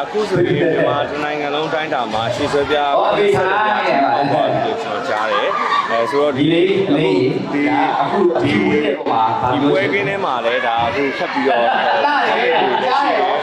အခုဆိုရင်မြန်မာတိုင်းနိုင်ငံလုံးတိုင်းတာမှာရှေ့ဆွဲပြားဆက်လက်ပြားအောင်ပါလို့ကျွန်တော်ကြားတယ်အဲဆိုတော့ဒီဒီလေးလေးဒီဒါအခုအထူးလေးဟိုမှာဒီပွဲကင်းထဲမှာလည်းဒါအခုဖတ်ပြီးတော့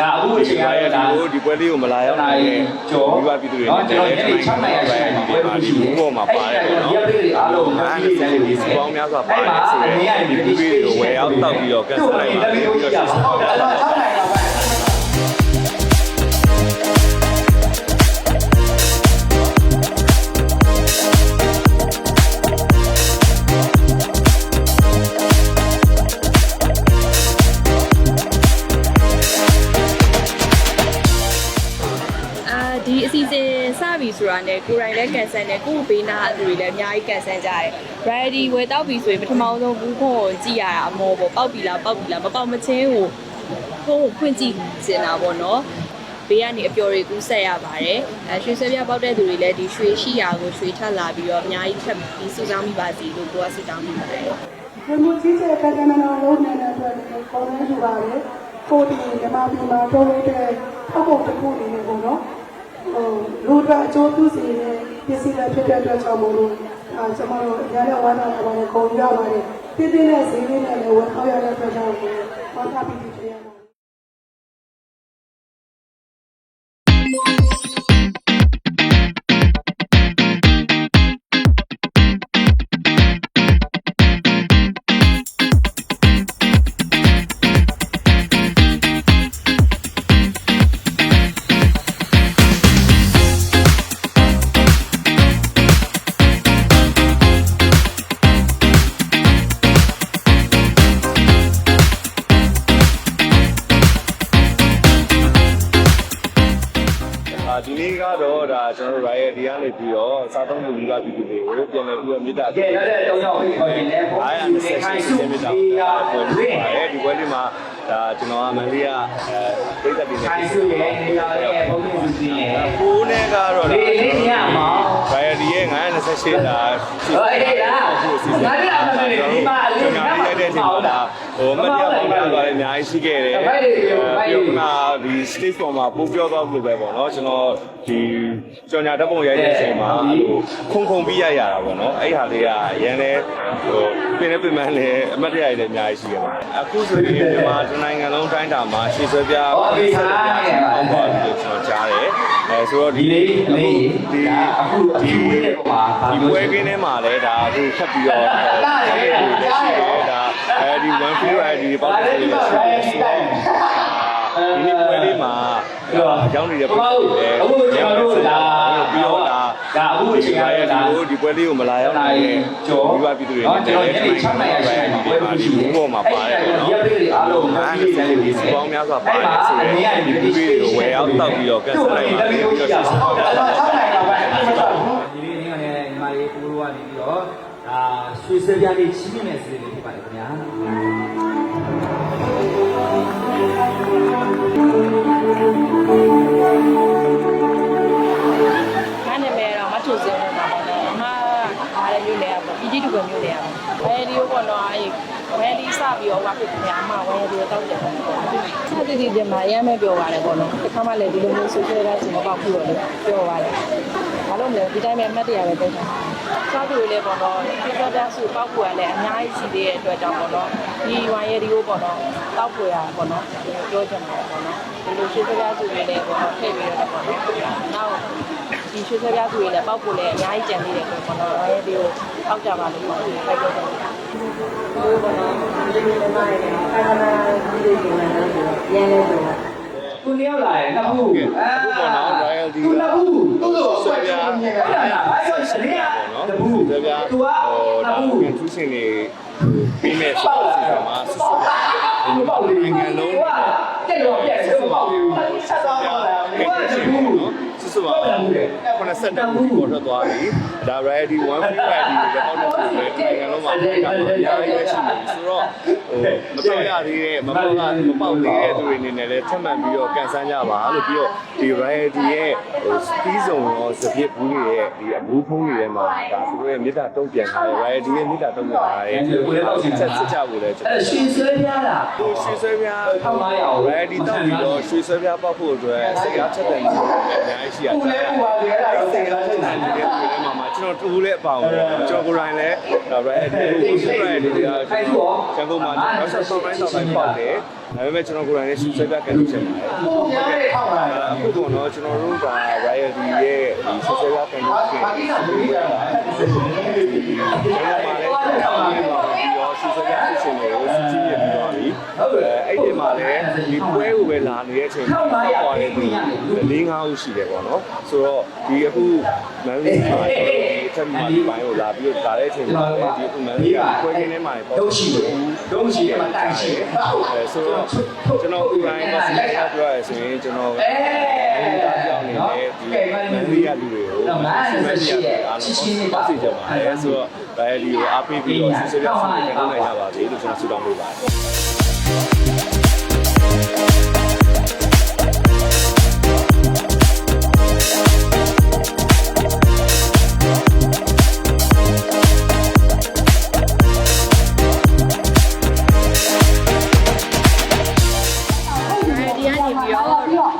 ဒါအခုအချိန်ရတာဒီဒီပွဲလေးကိုမလာရောက်နိုင်တဲ့ဒီပါပြည်သူတွေနော်ကျွန်တော်ညနေ6နာရီရှိမှာပွဲပြီးရှိတယ်ဘောမှာပါတယ်ပေါ့နော်ဒီအပိတွေအားလုံးအားလုံးလည်းဒီစပေါင်းများစွာပါတယ်ဆိုရင်ဒီပြည်တွေကိုဝယ်အောင်တောက်ပြီးတော့ကန်ဆယ်လိုက်ပါပြီးတော့ဆ စဉ်စပြီဆိုတာနဲ့ကိုယ်တိုင်လည်းကန်ဆယ်တယ်ကိုယ့်ဘေးနားအသူတွေလည်းအများကြီးကန်ဆယ်ကြတယ် ready ဝယ်တောက်ပြီဆိုရင်ပထမဆုံးဘူးခွန်ကိုကြည့်ရတာအမောပေါ့ပေါက်ပြီလားပေါက်ပြီလားမပေါက်မချင်းကိုကိုယ်ကိုဖွင့်ကြည့်စင်တာပေါ့နော်ဘေးကနေအပျော်တွေကူးဆက်ရပါတယ်အဲရွှေဆွဲပြပေါက်တဲ့သူတွေလည်းဒီရွှေရှိရာကိုရွှေထပ်လာပြီးတော့အများကြီးထပ်ပြီးစုဆောင်းမိပါစီလို့ကိုကဆုတောင်းမိပါတယ်ဒီလိုကြီးကျယ်ကကနနာလုံးနေတဲ့အတွက်လည်းကောင်းနေကြပါလေ။ကိုဒီဓမ္မပြည်မှာတော်လို့တဲ့အောက်ပုံတစ်ခုနေနေပေါ့နော်။ ဟိုလူတွေအကျိုးပြုစီတဲ့ပစ္စည်းတွေဖြစ်တဲ့အတွက်ကြောင့်မို့လို့အာကျွန်တော်တို့ရတဲ့ဝါဒနာပါတယ်ကုန်ကြပါတယ်။တင်းတင်းနဲ့ဈေးလေးနဲ့လည်းဝန်ထောက်ရတဲ့အတွက်ကြောင့်ဝါသပီတိဖြစ်ရပါ စားသုံးမှုလူသားပြည်သူတွေကိုပြန်လည်ပြီးတော့မြစ်တာကျေရတဲ့တောင်းရောက်ပြီးခေါ်ရင်လည်းဘုရားရှင်ခိုင်စုမြစ်တာပွဲလေးပါတယ်ဒီပွဲလေးမှာဒါကျွန်တော်အမန်လေးကအဲပြည့်သက်ပြီးနေခိုင်စုရဲ့နေရာရဲ့ဘုန်းကြီးသူရှင်ရဲ့ကိုးနဲ့ကတော့ဒီလေးညမှာ variety ရဲ့ 28လာရှိဟိုအဲ့ဒါငါတို့အမှန်တကယ်ဒီမှာအလေးငါရိုက်တဲ့အချိန်မှာဟိုမတရားပုံစံတွေအများကြီးရှိခဲ့တယ်ပြီးတော့ကဒီ stage ပေါ်မှာပို့ပြောသွားလို့ပဲပေါ့နော်ကျွန်တော်ဒီကြော်ညာဓာတ်ပုံရိုက်တဲ့အချိန်မှာဟိုခုန်ခုန်ပြီးရိုက်ရတာပေါ့နော်အဲ့ဟာလေးကအရင်လဲဟိုပင်နဲ့ပင်မလည်းအမတ်တရားတွေလည်းအများကြီးရှိခဲ့ပါတယ်အခုဆိုရင်မြန်မာနိုင်ငံလုံးတိုင်းတာမှာရှေ့ဆွဲပြဟုတ်ပြီဟာဟုတ်ပါတယ် အဲဆိုတော့ဒီဒီလေးလေးဒီဒါအခုအထူးလေးဟိုမှာဒီပွဲကင်းထဲမှာလည်းဒါအခုဖတ်ပြီးတော့ဒါအဲဒီ one free ride ဒီပေါက်တယ်ရှိတယ်ဆိုတော့ ဒီနေ့ပွဲလေးမှာအကြောင်းနေတဲ့ပုံစံတွေလည်းပြီးတော့ဒါဒါအခုအချိန်ရတာဒီဒီပွဲလေးကိုမလာရောက်နိုင်တဲ့ဒီပါပြည်သူတွေနော်ကျွန်တော်ညနေ6နာရီရှိမှာပွဲပြီးရှိတယ်ဘောမှာပါတယ်ပေါ့နော်ဒီအပိတွေအားလုံးအားလုံးလည်းဒီစပေါင်းများစွာပါတယ်ဆိုရင်ဒီပြည်တွေကိုဝယ်အောင်တောက်ပြီးတော့ကန်ဆယ်လိုက်ပါပြီးတော့ဆက်ဆက်ပါအဲ့တော့6နာရီလောက်ပဲအဲ့ဒါဆိုဒီလေးလေးကလည်းညီမလေးကိုလိုကနေပြီးတော့ဒါရွှေစပြားလေးချီးမြှင့်တဲ့စီလေးဖြစ်ပါတယ်ခင်ဗျာ ငါနာမည်တော့မထုတ်စင်းလို့ပါပေါ့နော်အမအားလည်းမျိုးနေရပေါ့ပြည်ကြီးတူပဲမျိုးနေရပေါ့ဝယ်ဒီကိုပေါ့နော်အဲ့ဝယ်ဒီစပြီးတော့ဝါဖြစ်ခင်ဗျာအမဝယ်ဒီကိုတောက်တယ်ပေါ့စသည်ဒီပြန်မှာအရမ်းပဲပြောပါတယ်ပေါ့နော်တစ်ခါမှလည်းဒီလိုမျိုးဆိုရှယ်လာခြင်းမပေါ့ဘူးတော့လေပြောပါတယ်ဘာလို့မလဲဒီတိုင်းပဲအမှတ်တရပဲတုံးတာ စားသူတွေလည်းပေါ့နော်ဒီတော့တဆူပောက်ပွားလည်းအများကြီးရှိသေးတဲ့အတွက်ကြောင့်ပေါ့နော်ဒီဝိုင်းရဒီကိုပေါ့နော်တောက်ပွားရပေါ့နော်ပြောချင်တယ်ပေါ့နော်ဒီလိုရှေ့စကားသူတွေလည်းပေါ့နော်ထည့်ပြီးတော့ပေါ့နော်နောက်ဒီရွှေဆွဲပြားသူတွေလည်းပောက်ဖို့လည်းအများကြီးကြံနေတယ်ဆိုတော့တော့ရဲဒီကိုပောက်ကြပါလို့ပေါ့ဒီဖိုက်တော့တယ်ဘိုးကတော့ဒီလိုမှလည်းခါခါဒီလိုကျင်လာတယ်ဆိုတော့ရန်လဲဆိုတော့ ခုနှစ်ယောက်လာတယ်နှစ်ခုအာခုပေါ်တော့ royalty ခုနှစ်ခုသူ့ကိုဆွဲပြားမြင်တယ်အဲ့ဒါအဲ့ဒါရှင်းရနော်တဘူးဆွဲပြားသူကဟိုတဒါဘူးကသူရှင်တွေပြီးမဲ့ဆိုတော့မှာဆွဆွဒီပေါ့လေနိုင်ငံလုံးကတက်တော့ပြက်စတော့ဆက်သွားတော့လားဒီကတဘူး ဆွဆွပါ82ခုပေါ်ထွက်သွားပြီဒါ ready one free ready တွေပေါက်တဲ့သူတွေနိုင်ငံလုံးမှာပေါ်တာပေါ့အများကြီးပဲရှိနေပြီဆိုတော့ဟိုမပေါက်ရသေးတဲ့မပေါက်ကမပေါက်သေးတဲ့သူတွေအနေနဲ့လည်းထပ်မံပြီးတော့ကန်ဆန်းကြပါလို့ပြီးတော့ဒီ ready ရဲ့ဟို speed zone ရောစပြစ်ဘူးတွေရဲ့ဒီအဘူးဖုံးတွေထဲမှာဒါသူတို့ရဲ့မြေတာတုံးပြန်ထားတယ် ready ရဲ့မြေတာတုံးပြန်ထားတယ်ဆက်စစ်ကြဖို့လည်းကျွန်အဲ့တော်ရှင်ဆွဲပြားတာဟိုရွှေဆွဲပြား1500အောင် ready တောက်ပြီးတော့ရွှေဆွဲပြားပေါက်ဖို့အတွက်စိတ်ရားချက်တယ်လို့အများကြီးရှိရတယ်ကိုလည်းကိုပါလေအဲ့ဒါတော့ဆယ်လားချက်အဲ့နေဒီတယ်တဲ့ပြည်ထဲမှာမှာကျွန်တော်တူလည်းအပါအောင်ကျွန်တော်ကိုယ်တိုင်လည်း right ဒီကို right ဒီကကျွန်တော်ကျန်ကုန်မှာတော့ဆက်ဆုံးတိုင်းတော့တိုင်းပေါက်တယ်ဒါပေမဲ့ကျွန်တော်ကိုယ်တိုင်လည်းဆွေးပြကန်လုပ်ချင်ပါတယ်ကိုများတဲ့ထောက်လာတယ်အခုကတော့ကျွန်တော်တို့က royalty ရဲ့ဒီဆွေးပြကန်လုပ်ချင်ဘာကိစ္စမလို့ရတာကျွန်တော်မှလည်းဒီရောဆွေးပြကန်ဖြစ်ရှင်တွေကိုစကြည့် ရပြီးတော့ပြီအဲ့ဒီမှာလည်းဒီပွဲကိုပဲလာနေတဲ့အချိန်မှာပေါ့တယ်ဒီ၄၅ဦးရှိတယ်ပေါ့နော်ဆိုတော့ဒီအခုမန်လေးမှာဒီအထက်မှာဒီပိုင်းကိုလာပြီးတော့လာတဲ့အချိန်မှာလည်းဒီအခုမန်လေးကပွဲခင်းထဲမှာပေါ့ဒုရှိတယ်ဒုရှိတယ်မှာတိုက်ရှိတယ်အဲဆိုတော့ကျွန်တော်ဥပိုင်းကစီးထားပြောရဆိုရင်ကျွန်တော်အဲအဲဒါကြောင့်နေတဲ့ဒီမန်လေးရလူတွေကိုအားလုံးပတ်စီကြပါတယ်ဆိုတော့ဗိုင်ဒီကိုအားပေးပြီးတော့ဆွေးဆွေးပြဆွေးနွေးနိုင်ကြပါစေလို့ကျွန်တော်ဆုတောင်းပေးပါတယ်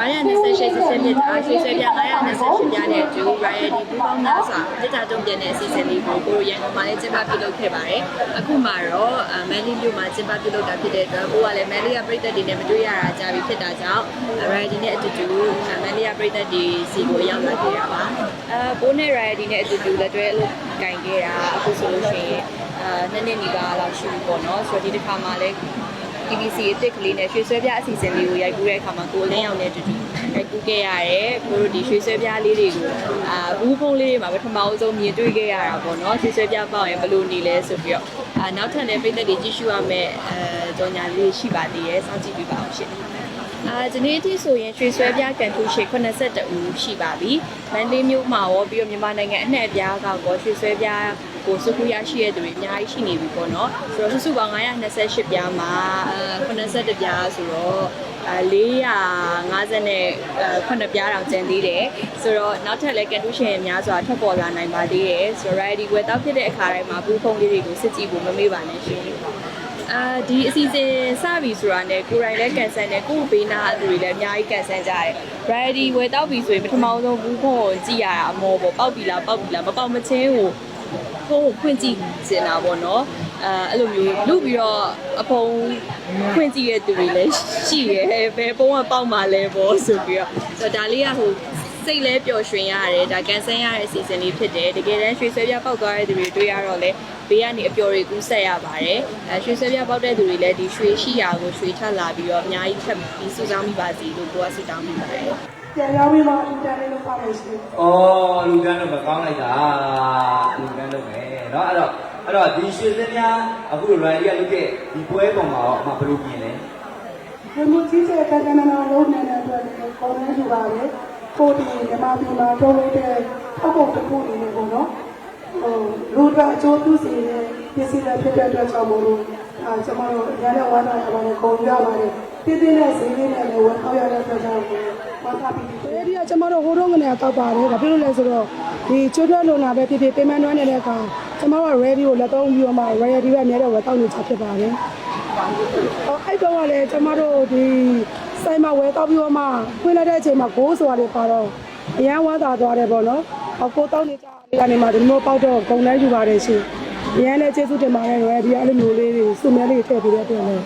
928စစ်စစ်မြစ်အားရွှေဆွဲပြ928ပြားနဲ့အတူ Riot ဒီပူပေါင်းသားစာတစ်တာတုံးပြတဲ့အစီအစဉ်လေးကိုကိုရန်ကုန်မှာလည်းကျင်းပပြုလုပ်ခဲ့ပါတယ်။အခုမှတော့မန်လီမြို့မှာကျင်းပပြုလုပ်တာဖြစ်တဲ့အတွက်ကိုကလည်းမန်လီကပြည်သက်တွေနဲ့မတွေ့ရတာကြာပြီဖြစ်တာကြောင့် Riot နဲ့အတူတူမန်လီကပြည်သက်တွေစီကိုရောက်လာခဲ့တာပါ။အဲပိုးနဲ့ Riot နဲ့အတူတူလက်တွဲအလုပ်ကင်ခဲ့တာအခုဆိုလို့ရှိရင်အာနှစ်နှစ်နီးပါးလောက်ရှိပြီပေါ့နော်။ဆိုတော့ဒီတစ်ခါမှလည်း TBC အစ်စ်ကလေးနဲ့ရွှေဆွဲပြအစီအစဉ်လေးကိုရိုက်ကူးတဲ့အခါမှာကိုယ်လင်းအောင်နဲ့တူတူရိုက်ကူးခဲ့ရတယ်။ကိုတို့ဒီရွှေဆွဲပြလေးတွေကိုအာဘူးဖုံးလေးတွေမှာပထမအဆုံးမြင်တွေ့ခဲ့ရတာပေါ့နော်။ရွှေဆွဲပြပေါ့ရင်ဘယ်လိုနေလဲဆိုပြီးတော့အာနောက်ထပ်လည်းပြည်သက်တွေကြည့်ရှုရမယ့်အဲကြော်ညာလေးရှိပါသေးတယ်။စောင့်ကြည့်ပေးပါအောင်ရှင်။အာဒီနေ့အထိဆိုရင်ရွှေဆွဲပြကန်ထူရှေ82ဦးရှိပါပြီ။မန္တလေးမြို့မှာရောပြီးတော့မြန်မာနိုင်ငံအနှံ့အပြားကကောရွှေဆွဲပြ ကိုစုခုရရှိတဲ့သူတွေအများကြီးရှိနေပြီပေါ့နော်ဆိုတော့စုစုပေါင်း928ပြားမှာအဲ82ပြားဆိုတော့အဲ450နဲ့9ပြားတောင်ကျန်သေးတယ်ဆိုတော့နောက်ထပ်လည်းကန်တူးရှင်များစွာထွက်ပေါ်လာနိုင်ပါသေးတယ်ဆိုတော့ ready ဝယ်တောက်ဖြစ်တဲ့အခါတိုင်းမှာဘူးဖုံးလေးတွေကိုစစ်ကြည့်ဖို့မမေ့ပါနဲ့ရှင်အာဒီအစီအစဉ်စပြီဆိုတာနဲ့ကိုယ်တိုင်လည်းကန်ဆယ်နဲ့ကိုယ့်ဘေးနားလူတွေလည်းအများကြီးကန်ဆယ်ကြတယ် ready ဝယ်တောက်ပြီဆိုရင်ပထမဆုံးဘူးဖုံးကိုကြည့်ရတာအမောပေါ့ပောက်ပြီလားပောက်ပြီလားမပောက်မချင်းကို ဖုန်းကိုဖွင့်ကြည့်စင်တာပေါ့နော်အဲအဲ့လိုမျိုးလူပြီးတော့အဖုံဖွင့်ကြည့်ရတဲ့သူတွေလည်းရှိရဲဘယ်ဖုန်းကပေါက်မှလဲပေါ့ဆိုပြီးတော့ဆိုတော့ဒါလေးကဟိုစိတ်လဲပျော်ရွှင်ရတယ်ဒါကန်ဆယ်ရတဲ့အစီအစဉ်လေးဖြစ်တယ်တကယ်တမ်းရွှေဆွဲပြပေါက်သွားတဲ့သူတွေတွေ့ရတော့လေဘေးကနေအပျော်တွေကူးဆက်ရပါတယ်အဲရွှေဆွဲပြပေါက်တဲ့သူတွေလည်းဒီရွှေရှိရာကိုရွှေထပ်လာပြီးတော့အများကြီးထပ်ပြီးစုဆောင်းမိပါစီလို့ကိုကဆုတောင်းမိပါတယ် ပြန်ရောက်ပြီးမှအင်တာနက်လို့ပါမယ်ရှင် ။အော်လူကန်းတော့မကောင်းလိုက်တာလူကန်းတော့ပဲเนาะအဲ့တော့အဲ့တော့ဒီရွှေစင်းများအခုလို rally ရလုပ်တဲ့ဒီပွဲပေါ်မှာတော့အမဘယ်လိုပြင်လဲ ဒီလိုကြီးကျယ်ကကနနာလုံးနေတဲ့အတွက်ဒီကောင်းနေကြပါလေကိုဒီမြန်မာပြည်မှာတိုးလို့တဲ့ထောက်ပုံတစ်ခုအနေနဲ့ပေါ့နော်ဟိုလူတွေအကျိုးပြုစီတဲ့ပစ္စည်းတွေဖြစ်တဲ့အတွက်ကြောင့်မို့လို့ အာကျွန်တော်တို့ရတဲ့ဝမ်းသာရပါတယ်ကုန်ရပါတယ်တည်တည်နဲ့ဈေးလေးနဲ့လည်းဝန်ထောက်ရတဲ့အတွက်ကြောင့်ဝမ်းသာပြီးဒီဒီကကျွန်တော်တို့ဟိုးတော့ငနေတောက်ပါတယ်ဘာဖြစ်လို့လဲဆိုတော့ဒီကျွတ်တွက်လုံလာပဲဖြစ်ဖြစ် payment နွမ်းနေတဲ့အခါကျွန်တော်က ready ကိုလက်သုံးပြီးတော့မှ ready ပဲအများတော့ဝယ်တောက်နေချဖြစ်ပါတယ်အော်အဲ့တော့ကလည်းကျမတို့ဒီဆိုင်မှာဝယ်တော့ပြီးတော့မှဖွင့်လိုက်တဲ့အချိန်မှာဂိုးဆိုတာတွေပါတော့အရန်ဝမ်းသာသွားတယ်ပေါ့နော်။အကိုတောက်နေကြလေးကနေမှဒီလိုမျိုးပေါက်တော့ဂုံလဲယူပါတယ်ရှင်။အ ရန်လည်းကျေးဇူးတင်ပါတယ်ရွယ်ဒီအဲ့လိုမျိုးလေးတွေစုမဲလေးထည့်ပေးတဲ့အတွက်လည်း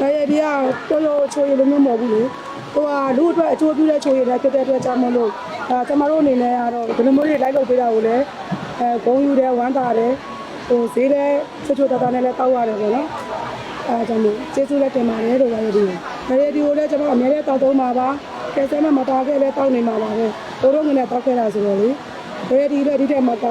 ဒါရဒီကတော်တော်ချိုးရလို့မျိုးမဟုတ်ဘူးလေ။ဟိုကလူအတွက်အကျိုးပြုတဲ့ချိုးရတဲ့ဖြစ်တဲ့အတွက်ကြောင့်မလို့အဲကျမတို့အနေနဲ့ကတော့ဒီလိုမျိုးလေးလိုက်လုပ်ပေးတာကိုလည်းအဲဂုံယူတယ်ဝမ်းသာတယ်ဟိုဈေးတဲ့ချွတ်ချွတ်တာတာနဲ့လည်းတောက်ရတယ်ပေါ့နော်။အဲဒါကြောင့်မို့ကျေးဇူးလက်တင်ပါတယ်လို့ပါရဒီ။ရေဒီကိုလည်းကျွန်တော်အများနဲ့တောက်သုံးပါပါ။ကဲဆဲမမတာခဲ့လဲတောက်နေမှာပါပဲ။တို့တို့ငနဲ့တောက်ခဲ့တာဆိုတော့လေ။ရေဒီလည်းဒီတဲ့မှာက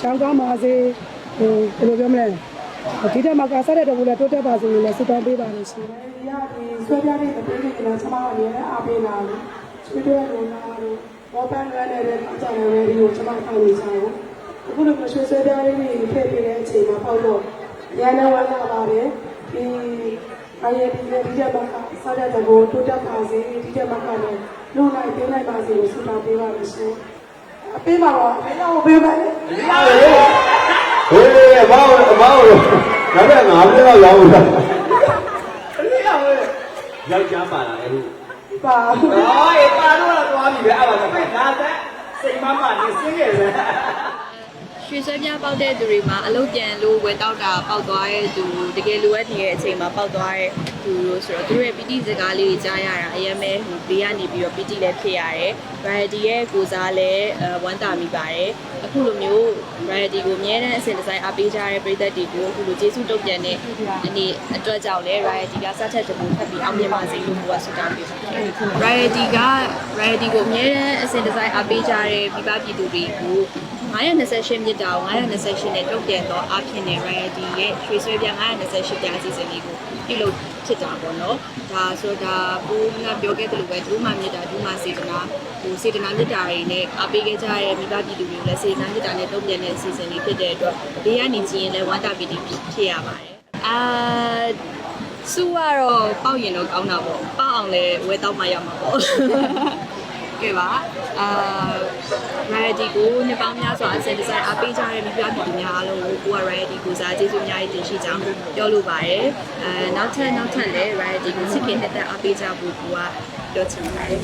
ရှောင်းကောင်းပါစေ။ ဟိုဘယ်လိုပြောမလဲ။ဒီတဲ့မှာကဆက်တဲ့တော့လည်းတိုးတက်ပါစေလို့လည်းဆုတောင်းပေးပါလို့ရှိတယ်။ဒီကဒီဆွဲပြတဲ့တဲ့တွေကကျွန်တော်အများနဲ့အားပေးလာလို့ဆွေးတဲ့လူနာတို့ဘောပန်းရတဲ့တဲ့အကြောင်းရေဒီကိုကျွန်တော်ထောက်နေကြတယ်။အခုလိုမျိုးဆွဲပြလေးတွေထည့်ပေးတဲ့အချိန်မှာပေါ့တော့ရန်နေဝလာပါတယ်။ဒီအရေးဒီဒီချက်မှာစားတဲ့ကိုတိုးတက်ပါစေဒီချက်မှာလည်းလုံနိုင်ပြနိုင်ပါစေလို့ဆုတောင်းပေးပါလို့ရှင်။အပေးပါတော့အရောပေးပါလေ ဟေးအမောင်အမောင်နောက်တော့ငါလည်းတော့ရောင်းဦးလားအဲ့ဒါပဲယောက်ျားပါလာတယ်လို့ပါဘူးဟောပါတော့တော့သွားပြီပဲအဲ့ဒါကဒါသက်စိတ်မမနေစင်းရဲ့လား ဆွဲပြားပေါက်တဲ့သူတွေမှာအလုပ်ပြန်လို့ဝယ်တောက်တာပေါက်သွားတဲ့သူတကယ်လိုအပ်နေတဲ့အချိန်မှာပေါက်သွားတဲ့သူလို့ဆိုတော့သူတို့ရဲ့ပီတိစကားလေးတွေကြားရတာအရင်ပဲဟိုဘေးကနေပြီးတော့ပီတိလည်းဖြစ်ရတယ်။ variety ရဲ့ကိုစားလည်းအဝမ်းသာမိပါတယ်။အခုလိုမျိုး variety ကိုအများနဲ့အစဉ်ဒီဇိုင်းအားပေးကြတဲ့ပရိသတ်တွေကိုအခုလိုကျေးဇူးတုတ်ပြန်တဲ့အနေအတွက်ကြောင့်လည်း variety ကစက်ချက်တပူထပ်ပြီးအောင်မြင်ပါစေလို့ကိုကဆုတောင်းပေးပါတယ်။ variety က variety ကိုအများနဲ့အစဉ်ဒီဇိုင်းအားပေးကြတဲ့မိဘပြည်သူတွေကို 928မြစ်တာကို928နဲ့တုတ်ပြန်တော့အဖြစ်နဲ့ variety ရဲ့ရွှေဆွဲပြ928ပြားအစီအစဉ်လေးကိုပြုလုပ်ဖြစ်တာပေါ့နော်ဒါဆိုဒါဘူးကပြောခဲ့သလိုပဲဒုမမြစ်တာဒုမစေတနာဟိုစေတနာမြစ်တာတွေနဲ့အားပေးခဲ့ကြတဲ့မိဘပြည်သူတွေကိုလည်းစေတနာမြစ်တာနဲ့တုတ်ပြန်တဲ့အစီအစဉ်လေးဖြစ်တဲ့အတွက်ဘေးကနေကြည့်ရင်လည်းဝမ်းတာပီတိဖြစ်ရပါတယ်အာစုကတော့ပေါက်ရင်တော့ကောင်းတာပေါ့ပေါက်အောင်လည်းဝဲတော့မှရမှာပေါ့ ကဲပါအာ variety ကိုနှစ်ပေါင်းများစွာအစင်ဒီဇိုင်းအားပေးကြတဲ့မိဖုရားပြည်သူများအားလုံးကိုကိုက variety ကိုစားကျေးဇူးအများကြီးတင်ရှိကြောင်းပြောလိုပါတယ်အဲနောက်ထပ်နောက်ထပ်လည်း variety ကိုချစ်ခင်တဲ့တက်အားပေးကြဖို့ကိုကပြောချင်ပါတယ်